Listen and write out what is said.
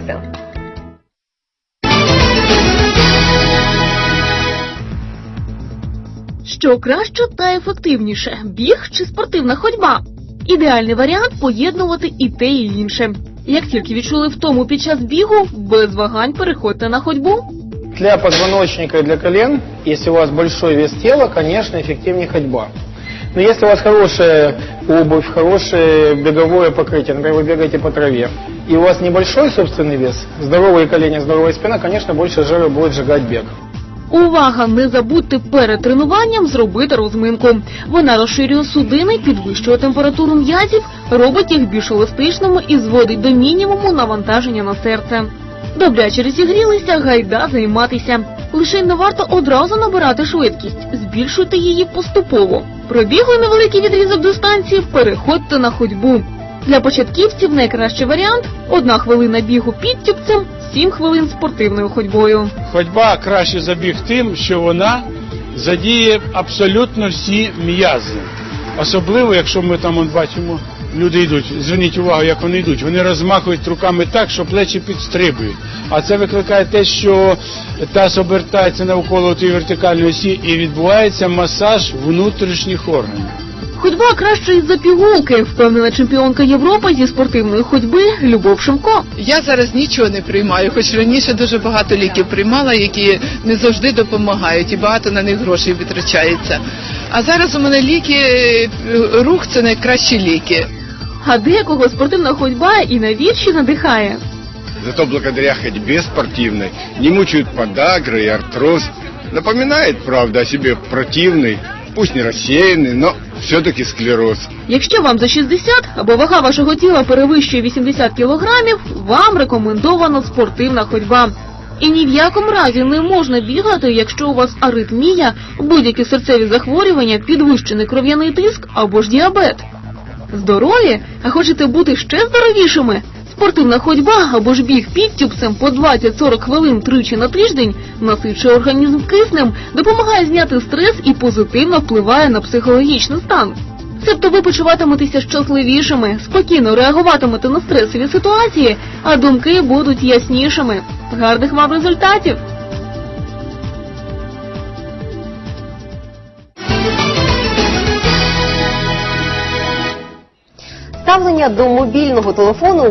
роботи. Що краще та ефективніше біг чи спортивна ходьба? Ідеальний варіант поєднувати і те, і інше. Як тільки відчули втому під час бігу, без вагань переходьте на ходьбу. Для позвоночника и для колен, если у вас большой вес тела, конечно, эффективнее ходьба. Но если у вас хорошая обувь, хорошее беговое покрытие, например, вы бегаете по траве, и у вас небольшой собственный вес, здоровые колени, здоровая спина, конечно, больше жира будет сжигать бег. Увага! Не забудьте перед тренуванням зробити розминку. Вона розширює судини, підвищує температуру м'язів, робить їх більш еластичними і зводить до мінімуму навантаження на серце. Добряче розігрілися, гайда займатися. Лише не варто одразу набирати швидкість, збільшуйте її поступово. Пробігли невеликий відрізок дистанції, переходьте на ходьбу. Для початківців найкращий варіант одна хвилина бігу підтюпцем, 7 хвилин спортивною ходьбою. Ходьба краще за біг тим, що вона задіє абсолютно всі м'язи. Особливо, якщо ми там он, бачимо, люди йдуть. Зверніть увагу, як вони йдуть. Вони розмахують руками так, що плечі підстрибують. А це викликає те, що таз обертається навколо тієї вертикальної осі і відбувається масаж внутрішніх органів. Ходьба краще із-за пігулки, впевнена чемпіонка Європи зі спортивної ходьби Любов Шимко. Я зараз нічого не приймаю, хоч раніше дуже багато ліків приймала, які не завжди допомагають, і багато на них грошей витрачається. А зараз у мене ліки, е, рух це найкращі ліки. А декого спортивна ходьба і на вірші надихає. Зато благодаря ходьбе спортивной не мучают подагры и артроз. Напоминает, правда, о себе противный, пусть не рассеянный, но все-таки склероз. Якщо вам за 60 або вага вашого тіла перевищує 80 кілограмів, вам рекомендована спортивна ходьба. І ні в якому разі не можна бігати, якщо у вас аритмія, будь-які серцеві захворювання, підвищений кров'яний тиск або ж діабет. Здорові, а хочете бути ще здоровішими? Спортивна ходьба або ж біг підтюпцем по 20-40 хвилин тричі на тиждень насичує організм киснем, допомагає зняти стрес і позитивно впливає на психологічний стан. Себто ви почуватиметеся щасливішими, спокійно реагуватимете на стресові ситуації, а думки будуть яснішими. Гарних вам результатів! Ставлення до мобільного телефону